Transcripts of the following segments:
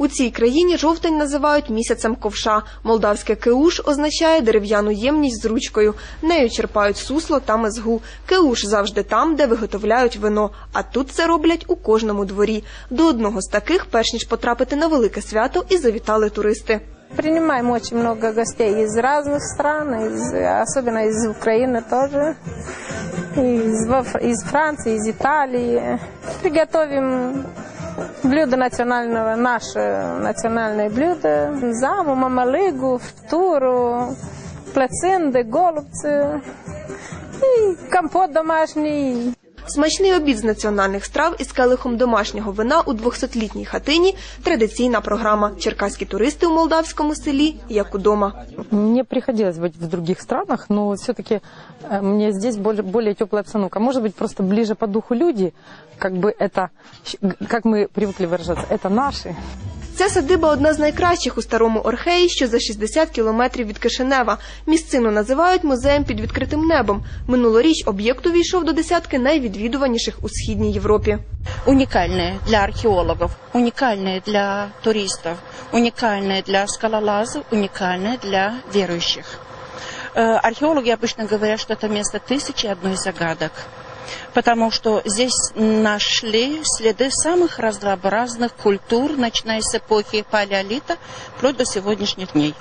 У цій країні жовтень називають місяцем ковша. Молдавське кеуш означає дерев'яну ємність з ручкою. Нею черпають сусло та мезгу. Кеуш завжди там, де виготовляють вино. А тут це роблять у кожному дворі. До одного з таких, перш ніж потрапити на велике свято, і завітали туристи. Принимаем очень много гостей из разных стран, из, особенно из Украины тоже, из, из Франции, из Италии. Приготовим блюдо национального, наше национальное блюдо. Заму, мамалыгу, втуру, плацинды, голубцы и компот домашний. Смачний обід з національних страв із келихом домашнього вина у 200-літній хатині – традиційна програма. Черкаські туристи у молдавському селі як удома. Мне приходилось быть в других странах, но все-таки мне здесь более, более теплая обстановка. Может быть, просто ближе по духу люди, как бы это, как мы привыкли выражаться, это наши. Ця садиба одна з найкращих у старому Орхеї, що за 60 кілометрів від Кишинева. Місцину називають музеєм під відкритим небом. Минулоріч об'єкт увійшов до десятки найвідвідуваніших у східній Європі. уникальные для археологов, уникальные для туристов, уникальные для скалолазов, уникальные для верующих. Э, Археологи обычно говорят, что это место тысячи и одной загадок, потому что здесь нашли следы самых разнообразных культур, начиная с эпохи палеолита вплоть до сегодняшних дней.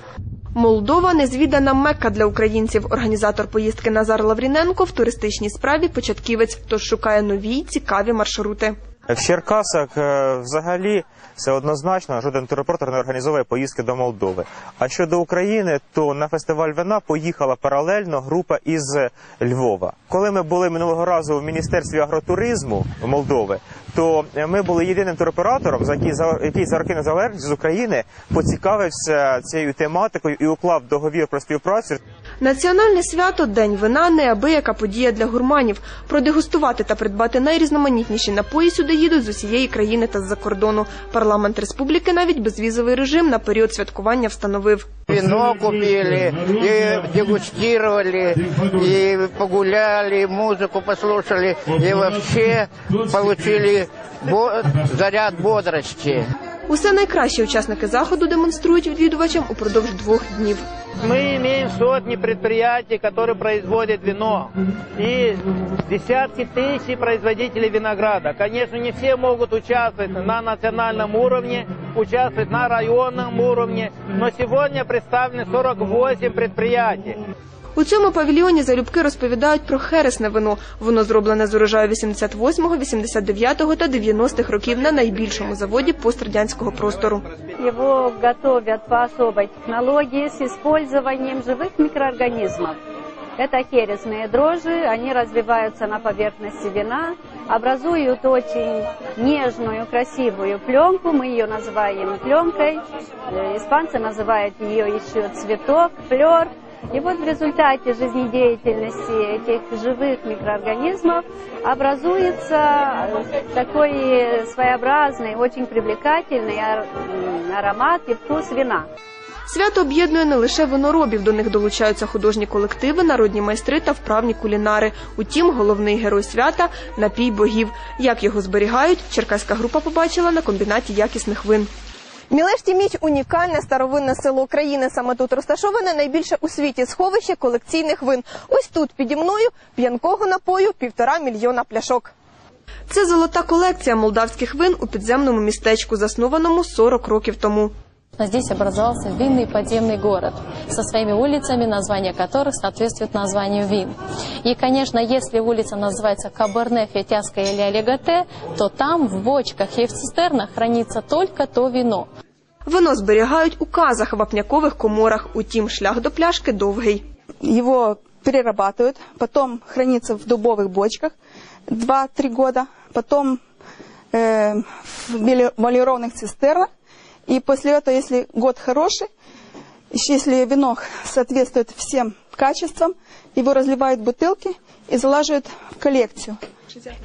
Молдова – незвідана мекка для українців. Організатор поїздки Назар Лавріненко в туристичній справі початківець, тож шукає нові й цікаві маршрути. В Черкасах е, взагалі це однозначно жоден туроператор не організовує поїздки до Молдови. А щодо України, то на фестиваль вина поїхала паралельно група із Львова. Коли ми були минулого разу в міністерстві агротуризму Молдови, то ми були єдиним туроператором, за який за який за роки незалежності з України поцікавився цією тематикою і уклав договір про співпрацю Національне свято День вина неабияка подія для гурманів. Продегустувати та придбати найрізноманітніші напої сюди їдуть з усієї країни та з-за кордону. Парламент республіки навіть безвізовий режим на період святкування встановив. Вино купили, и дегустировали, и погуляли, и музыку послушали, и вообще получили бо- заряд бодрости. Усе найкраще учасники заходу демонструють відвідувачам упродовж двох днів. Мы имеем сотни предприятий, которые производят вино. И десятки тысяч производителей винограда. Конечно, не все могут участвовать на национальном уровне, участвовать на районном уровне. Но сегодня представлены 48 предприятий. У цьому павільйоні залюбки розповідають про хересне вино. Воно зроблене з урожаю 88-го, 89-го та 90-х років на найбільшому заводі пострадянського простору. Его готовят по особой технологии с использованием живых микроорганизмов. Это хересные дрожжи, они развиваются на поверхности вина, образуют очень нежную, красивую пленку, мы ее называем пленкой, Э, испанцы называют ее еще цветок, флер. И вот в результате жизнедеятельности этих живых микроорганизмов образуется э, такой своеобразный, очень привлекательный ар- м, аромат и вкус вина. Свято об'єднує не лише виноробів, до них долучаються художні колективи, народні майстри та вправні кулінари. Утім, головний герой свята напій богів. Як його зберігають, черкаська група побачила на комбінаті якісних вин. Мілешті Міч унікальне старовинне село країни. Саме тут розташоване найбільше у світі сховище колекційних вин. Ось тут піді мною п'янкого напою півтора мільйона пляшок. Це золота колекція молдавських вин у підземному містечку, заснованому 40 років тому. Здесь образовался винный подземный город со своими улицами, названия которых соответствуют названию вин. И, конечно, если улица называется Каберне, Фетяская или Олеготе, то там в бочках и в цистернах хранится только то вино. Вино зберігають у казах вапнякових коморах. Утім, шлях до пляшки довгий. его перерабатывают, потом хранится в дубовых бочках 2-3 года, потом э, в эмалированных цистернах. И после этого, если год хороший, если венок соответствует всем качествам, его разливают в бутылки и залаживают в коллекцию.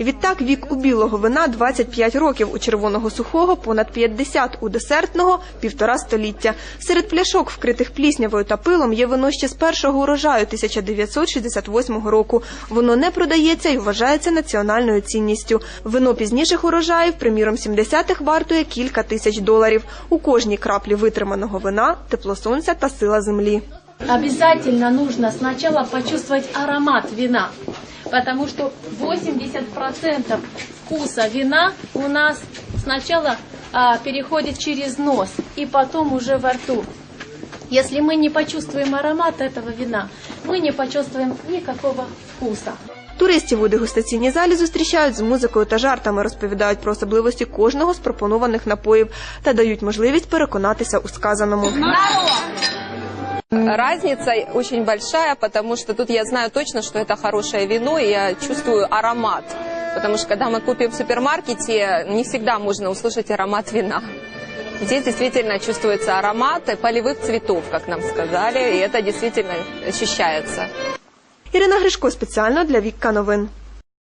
Відтак вік у білого вина 25 років, у червоного сухого понад 50, у десертного – півтора століття. Серед пляшок, вкритих пліснявою та пилом, є вино ще з першого урожаю 1968 року. Воно не продається і вважається національною цінністю. Вино пізніших урожаїв, приміром 70-х, вартує кілька тисяч доларів. У кожній краплі витриманого вина – тепло сонця та сила землі Обязательно нужно сначала почувствовать аромат вина, потому что 80% вкуса вина у нас сначала а, переходит через нос и потом уже во рту. Если мы не почувствуем аромат этого вина, мы не почувствуем никакого вкуса. Туристів у дегустаційній залі зустрічають з музикою та жартами, розповідають про особливості кожного з пропонованих напоїв та дають можливість переконатися у сказаному. Разница очень большая, потому что тут я знаю точно, что это хорошее вино, и я чувствую аромат. Потому что когда мы купим в супермаркете, не всегда можно услышать аромат вина. Здесь действительно чувствуется аромат полевых цветов, как нам сказали, и это действительно ощущается. Ірина Гришко спеціально для Вікка новин.